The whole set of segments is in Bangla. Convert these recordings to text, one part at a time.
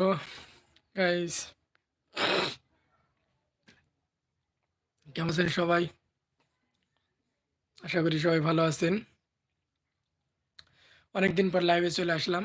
তো গাইস কেমন আছেন সবাই? আশা করি সবাই ভালো আছেন। অনেকদিন পর লাইভে চলে আসলাম।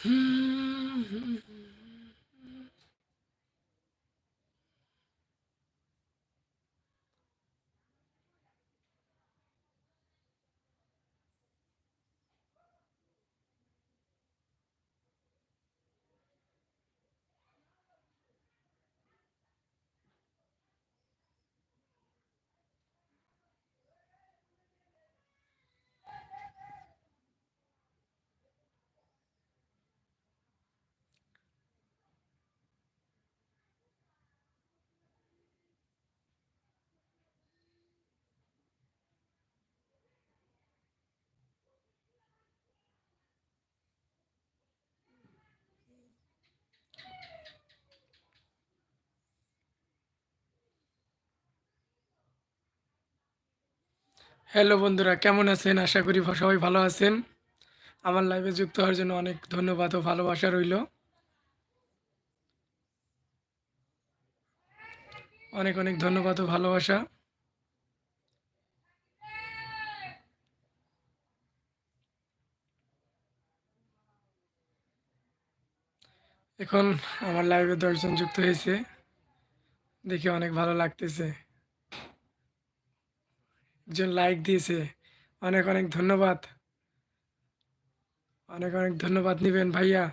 Hmm. হ্যালো বন্ধুরা, কেমন আছেন? আশা করি সবাই ভালো আছেন। আমার লাইভে যুক্ত হওয়ার জন্য অনেক ধন্যবাদ ও ভালোবাসা রইল। অনেক অনেক ধন্যবাদ ও ভালোবাসা। এখন আমার লাইভে দশজন যুক্ত হয়েছে। দেখে অনেক ভালো লাগতেছে। একজন লাইক দিয়েছে। অনেক অনেক ধন্যবাদ। অনেক অনেক ধন্যবাদ নিবেন ভাইয়া।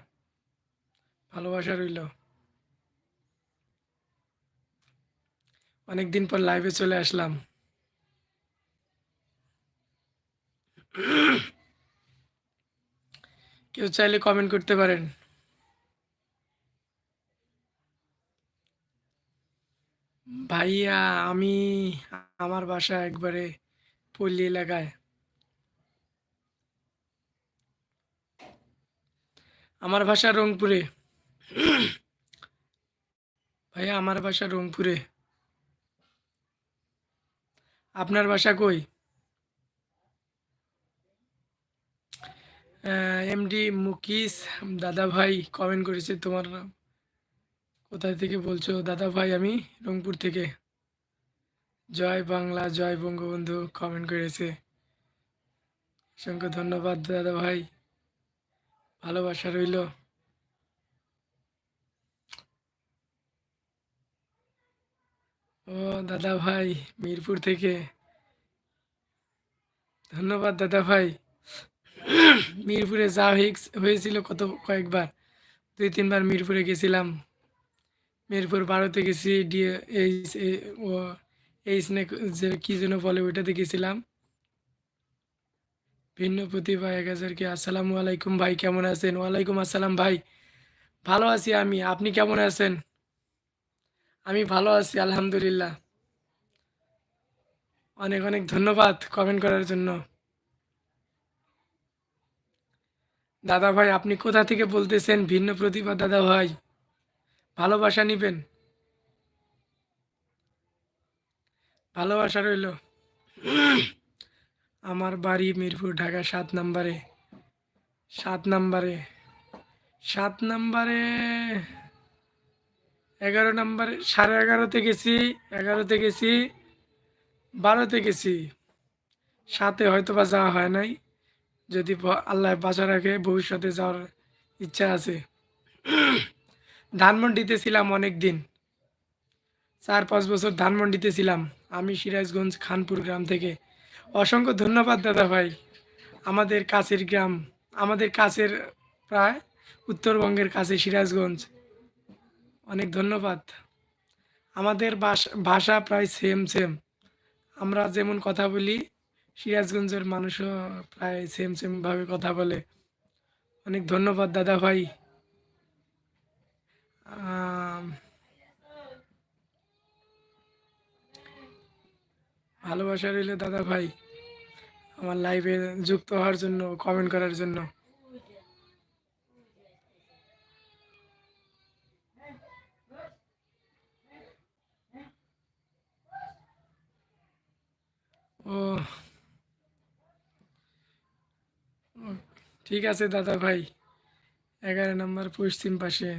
ভালোবাসা রইল। অনেক দিন পর লাইভে চলে আসলাম। কেউ চাইলে কমেন্ট করতে পারেন। ভাইয়া, আমি আমার বাসা একবারে পল্লী এলাকায়। আমার বাসা রংপুরে। ভাইয়া, আমার বাসা রংপুরে। আপনার বাসা কই? এমডি মুকিস দাদা ভাই কমেন্ট করেছে তোমার নাম। কোথায় থেকে বলছো? দাদা ভাই, আমি রংপুর থেকে। জয় বাংলা, জয় বঙ্গবন্ধু কমেন্ট করেছে। অসংখ্য ধন্যবাদ দাদা ভাই। ভালোবাসা রইল। ও দাদা ভাই, মিরপুর থেকে। ধন্যবাদ দাদা ভাই। মিরপুরে যা হয়েছিল কত কয়েকবার। দুই, তিনবার মিরপুরে গেছিলাম। মিরপুর বারোতে গেছি ডিএ এইচ ও এইচ নে যে কী যেন বলে ওইটাতে গেছিলাম ভিন্ন প্রতিভা এক হাজার কি, আসসালামু আলাইকুম ভাই, কেমন আছেন? ওয়ালাইকুম আসসালাম ভাই। ভালো আছি আমি, আপনি কেমন আছেন? আমি ভালো আছি, আলহামদুলিল্লাহ। অনেক অনেক ধন্যবাদ কমেন্ট করার জন্য। দাদা ভাই, আপনি কোথা থেকে বলতেছেন? ভিন্ন প্রতিভা দাদা ভাই। ভালোবাসা নিবেন। ভালোবাসা রইল। আমার বাড়ি মিরপুর ঢাকা সাত নাম্বারে। সাত নাম্বারে। সাত নাম্বারে এগারো নাম্বারে। সাড়ে এগারোতে গেছি এগারোতে গেছি, বারোতে গেছি। সাথে হয়তো বা যাওয়া হয় নাই। যদি আল্লাহ বাঁচা রাখে, ভবিষ্যতে যাওয়ার ইচ্ছা আছে। ধানমন্ডিতে ছিলাম অনেক দিন চার পাঁচ বছর ধানমন্ডিতে ছিলাম। আমি সিরাজগঞ্জ খানপুর গ্রাম থেকে। অসংখ্য ধন্যবাদ দাদা ভাই আমাদের কাছের গ্রাম, আমাদের কাছের প্রায় উত্তরবঙ্গের কাছে সিরাজগঞ্জ। অনেক ধন্যবাদ। আমাদের ভাষা প্রায় সেম সেম আমরা যেমন কথা বলি, সিরাজগঞ্জের মানুষও প্রায় সেম সেম ভাবে কথা বলে। অনেক ধন্যবাদ দাদা ভাই ভালোবাসা রইলে দাদা ভাই। আমার লাইভে যুক্ত হওয়ার জন্য কমেন্ট করার জন্য। ও, ঠিক আছে দাদা ভাই। এগারো নম্বর পশ্চিম পাশে।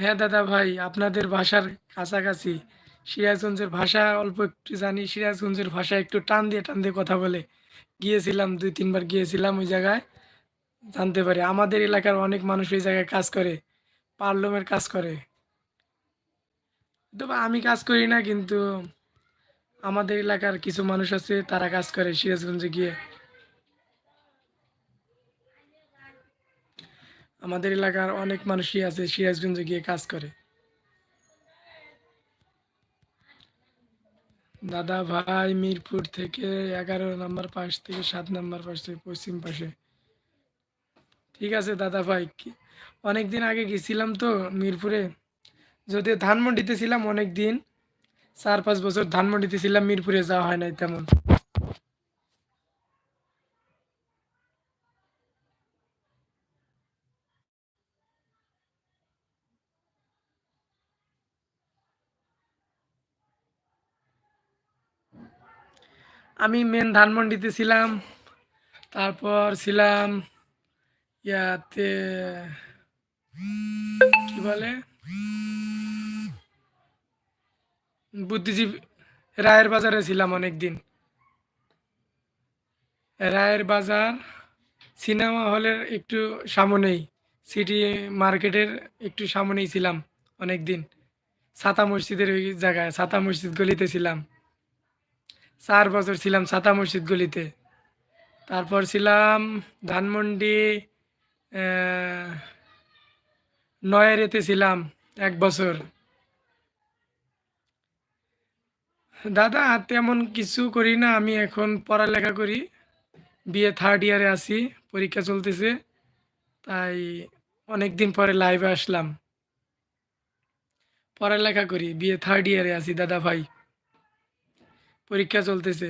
হ্যাঁ দাদা ভাই, আপনাদের ভাষার কাছাকাছি সিরাজগঞ্জের ভাষা অল্প একটু জানি, সিরাজগঞ্জের ভাষা একটু টান দিয়ে টান দিয়ে কথা বলে। গিয়েছিলাম, দুই, তিনবার গিয়েছিলাম ওই জায়গায়, জানতে পারি। আমাদের এলাকার অনেক মানুষ ওই জায়গায় কাজ করে, পার্লমের কাজ করে। তবে আমি কাজ করি না, কিন্তু আমাদের এলাকার কিছু মানুষ আছে, তারা কাজ করে সিরাজগঞ্জে গিয়ে। আমাদের এলাকার অনেক মানুষই আছে, সিরাজগঞ্জে গিয়ে কাজ করে। দাদা ভাই মিরপুর থেকে এগারো নম্বর পাশ থেকে সাত নম্বর পাশ থেকে পশ্চিম পাশে। ঠিক আছে দাদা ভাই অনেকদিন আগে গেছিলাম তো মিরপুরে। যদিও ধানমন্ডিতে ছিলাম অনেক দিন চার পাঁচ বছর ধানমন্ডিতে ছিলাম, মিরপুরে যাওয়া হয় নাই তেমন। আমি মেন ধানমন্ডিতে ছিলাম, তারপর ছিলাম ইয়াতে, কি বলে? বুদ্ধিজীবী, রায়ের বাজারে ছিলাম অনেক দিন রায়ের বাজার সিনেমা হলের একটু সামনেই, সিটি মার্কেটের একটু সামনেই ছিলাম অনেক দিন ছাতা মসজিদের ওই জায়গায়, ছাতা মসজিদ গলিতে ছিলাম। চার বছর ছিলাম ছাতা মসজিদ গলিতে। তারপর ছিলাম ধানমন্ডি নয়ারেতে ছিলাম এক বছর। দাদা, তেমন কিছু করি না, আমি এখন পড়ালেখা করি। বিএ থার্ড ইয়ারে আছি, পরীক্ষা চলতেছে, তাই অনেক দিন পরে লাইভে আসলাম। পড়ালেখা করি, বিএ থার্ড ইয়ারে আছি, দাদা ভাই। পরীক্ষা চলতেছে।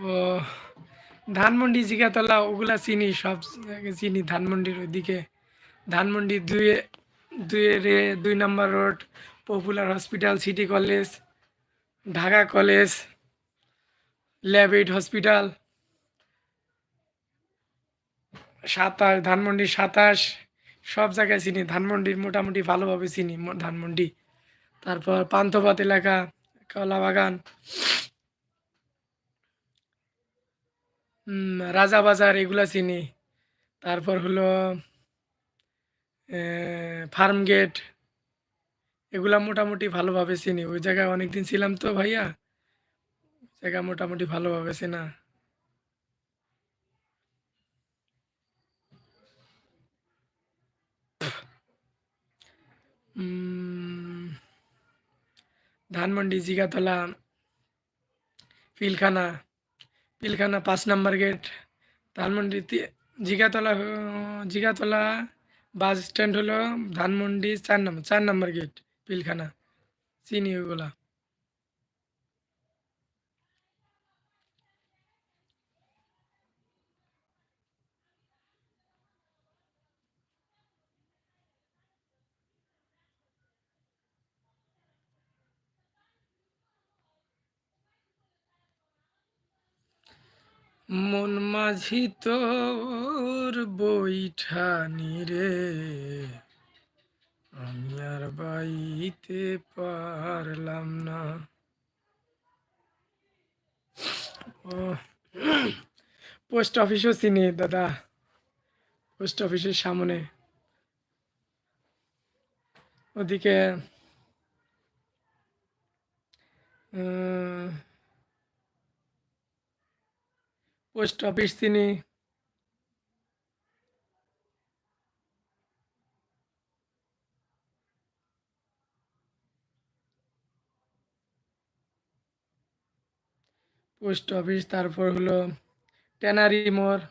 ও, ধানমন্ডি, জিগাতলা, ওগুলা চিনি, সব চিনি ধানমন্ডির ওইদিকে। ধানমন্ডি দুই দুই রে দুই number road, popular hospital, city college, Dhaka college, lab aid hospital, সাতাশ, ধানমন্ডি সাতাশ, সব জায়গায় চিনি। ধানমন্ডির মোটামুটি ভালোভাবে চিনি, ধানমন্ডি। তারপর পান্থপথ এলাকা কলা বাগান রাজা বাজার এগুলা চিনি। তারপর হলো ফার্ম গেট, এগুলা মোটামুটি ভালোভাবে চিনি। ওই জায়গায় অনেকদিন ছিলাম তো ভাইয়া জায়গা মোটামুটি ভালোভাবে চেনা। ধানমন্ডি, জিগাতলা পিলখানা পিলখানা পাঁচ number gate, Dhanmondi Jigatola Jigatola bus stand হলো ধানমন্ডি চার নম্বর চার নম্বর গেট, পিলখানা। চিনি ওগুলা। মন মাঝি তোর বৈঠানি রে। আমি আর বাইতে পারলাম না। পোস্ট অফিসও চিনি দাদা। পোস্ট অফিসের সামনে। ওদিকে পোস্ট অফিস তিনি। পোস্ট অফিস তারপর হলো ট্যানারি মোড়।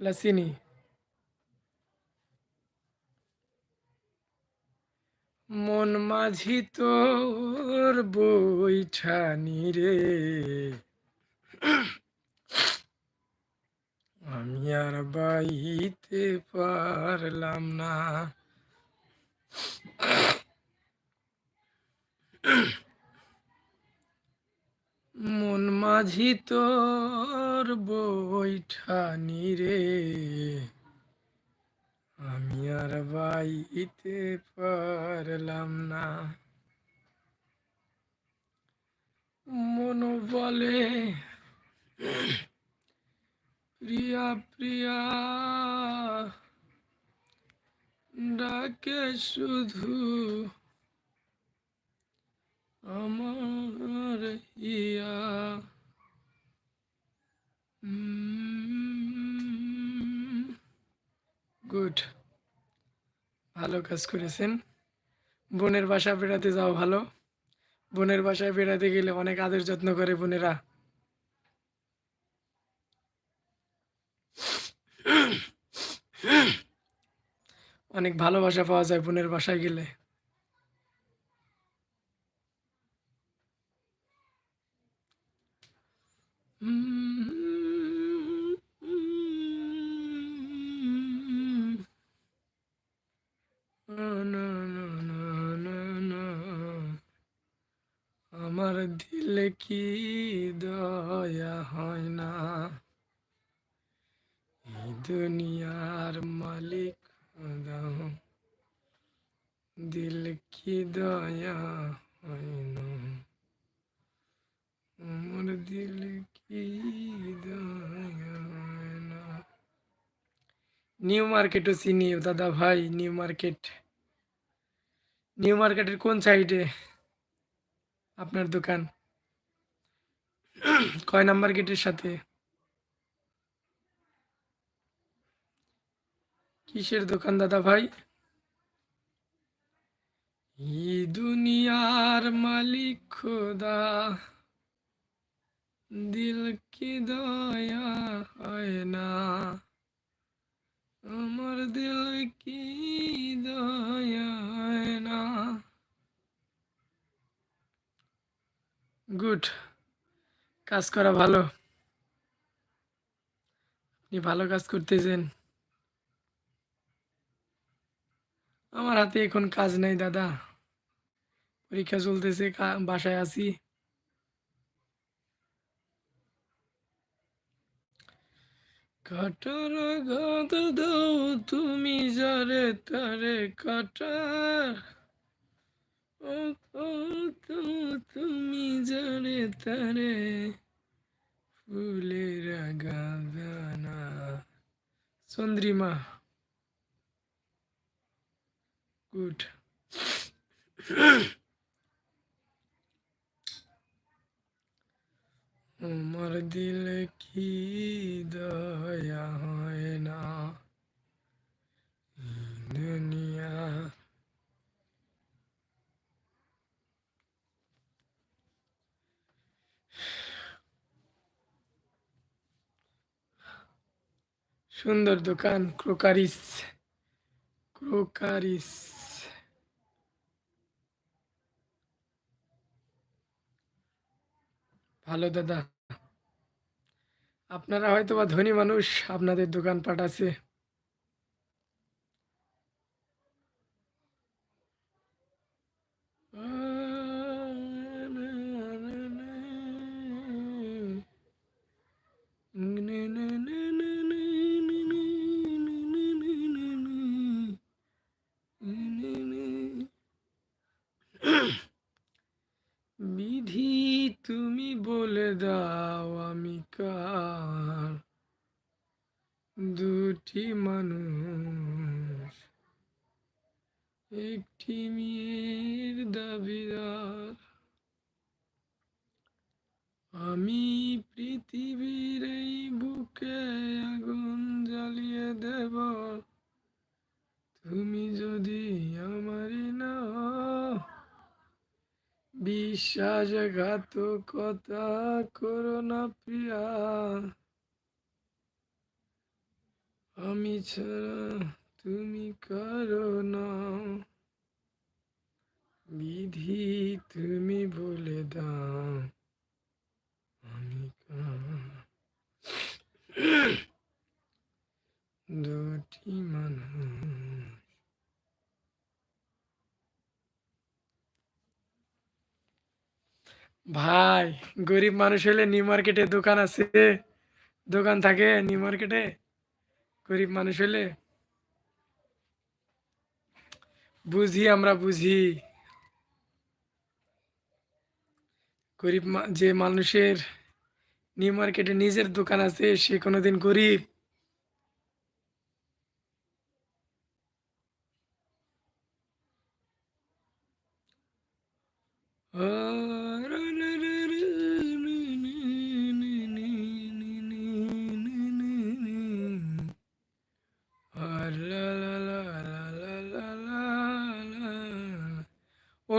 এগুলা মন মাঝি তোর বৈঠানি রে। আমি আর বাইতে পারলাম না। মন মাঝি তোর বৈঠানি রে। আমি আর বাইতে পারলাম না। মন বলে প্রিয়া প্রিয়া ডাকে শুধু আমার ইয়া। গুড। ভালো কাজ করেছেন। বোনের বাসা বেড়াতে যাও ভালো। বোনের বাসায় বেড়াতে গেলে অনেক আদর যত্ন করে বোনেরা। অনেক ভালোবাসা পাওয়া যায় বোনের বাসায় গেলে আমার দিলে কি দয়া হয় না। দুনিয়ার মালিক খোদা দিল কি দয়া হয় না। আমার দিল কি দয়া নিউ মার্কেটও চিনি দাদা ভাই, নিউ মার্কেট। নিউ মার্কেটের কোন সাইডে আপনার দোকান? কয় নাম্বার গেটের সাথে? কিসের দোকান দাদা ভাই? দুনিয়ার মালিক খোদা। দিল কি দয়া হয় না। আমার দিল কি দয়া হয় না। গুড। কাজ করা ভালো। আপনি ভালো কাজ করতেছেন। আমার হাতে এখন কাজ নাই দাদা। পরীক্ষা চলতেছে বাসায় আছি। কাটার আঘাত দাও তুমি, যারে তারে কাটার। তো তুমি যারে তারে ফুলের গাদানা। চন্দ্রিমা, গুড। আমার দিলে কি দয়া হয় না? দুনিয়া সুন্দর দোকান ক্রোকারিস। ক্রোকারিস। ভালো দাদা। আপনারা হয়তো বা ধনী মানুষ আপনাদের দোকানপাট আছে। দাও আমি কার? দুটি মানুষ, একটি মেয়ের দাবিদার। আমি পৃথিবীর এই বুকে আগুন জ্বালিয়ে দেব। তুমি যদি আমারই না, বিশ্বাসঘাতকতা করো না প্রিয়া আমি ছাড়া তুমি কারও না বিধি তুমি বলে দাও। দুটি মানুষ। ভাই, গরিব মানুষ হলে নিউ মার্কেটে দোকান আছে? দোকান থাকে নিউ মার্কেটে? গরিব মানুষ হলে? বুঝি, আমরা বুঝি। গরিব যে মানুষের নিউ মার্কেটে নিজের দোকান আছে সে কোনোদিন গরিব।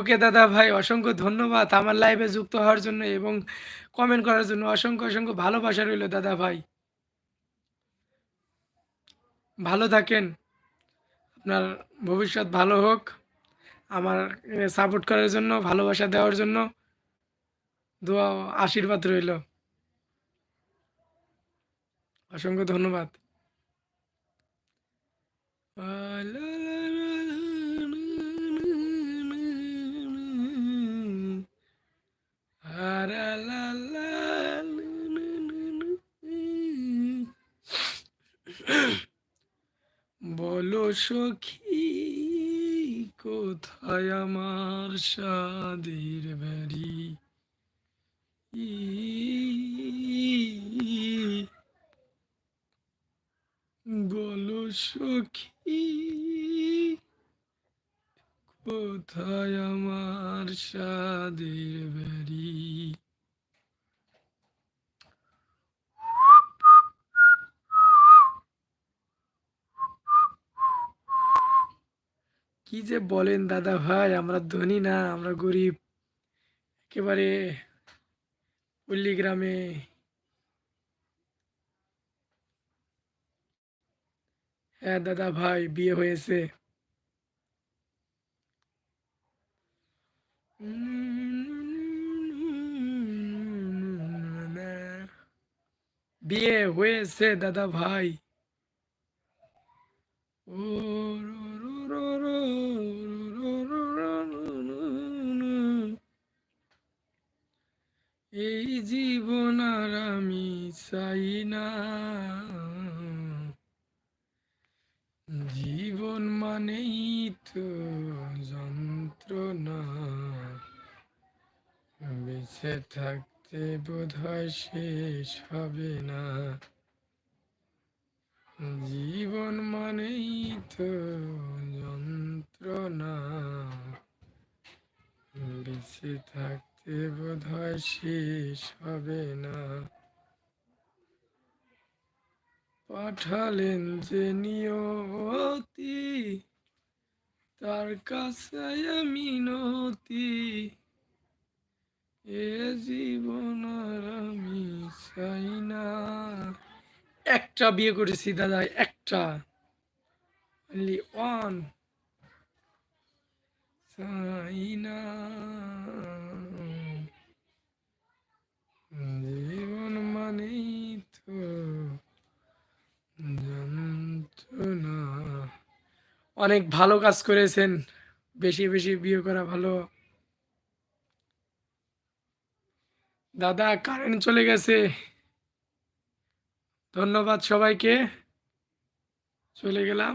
ওকে দাদা ভাই, অসংখ্য ধন্যবাদ। আমার লাইভে যুক্ত হওয়ার জন্য এবং কমেন্ট করার জন্য অসংখ্য অসংখ্য ভালোবাসা রইল দাদা ভাই। ভালো থাকেন। আপনার ভবিষ্যৎ ভালো হোক। আমার সাপোর্ট করার জন্য, ভালোবাসা দেওয়ার জন্য দোয়া আশীর্বাদ রইল। অসংখ্য ধন্যবাদ। সখী কোথায় আমার সাদের বাড়ি? বলো সখী কোথায় আমার সাদের বাড়ি? কি যে বলেন দাদা ভাই, আমরা ধনী না, আমরা গরিব। একেবারে পল্লী গ্রামে হ্যাঁ দাদা ভাই, বিয়ে হয়েছে। বিয়ে হয়েছে, দাদা ভাই। ও থাকতে বোধ হয় শেষ হবে না। জীবন মানেই তো যন্ত্রণা। বেঁচে থাকতে বোধ হয় শেষ হবে না। পাঠালেন যে নিয়তি, তার কাছে মিনতি এ জীবন আমি একটা বিয়ে করেছি দাদা, একটা। অনলি জীবন মানেই তো যন্ত্রণা। অনেক ভালো কাজ করেছেন। বেশি বেশি বিয়ে করা ভালো। দাদা কারেন্ট চলে গেছে। ধন্যবাদ সবাইকে। চলে গেলাম।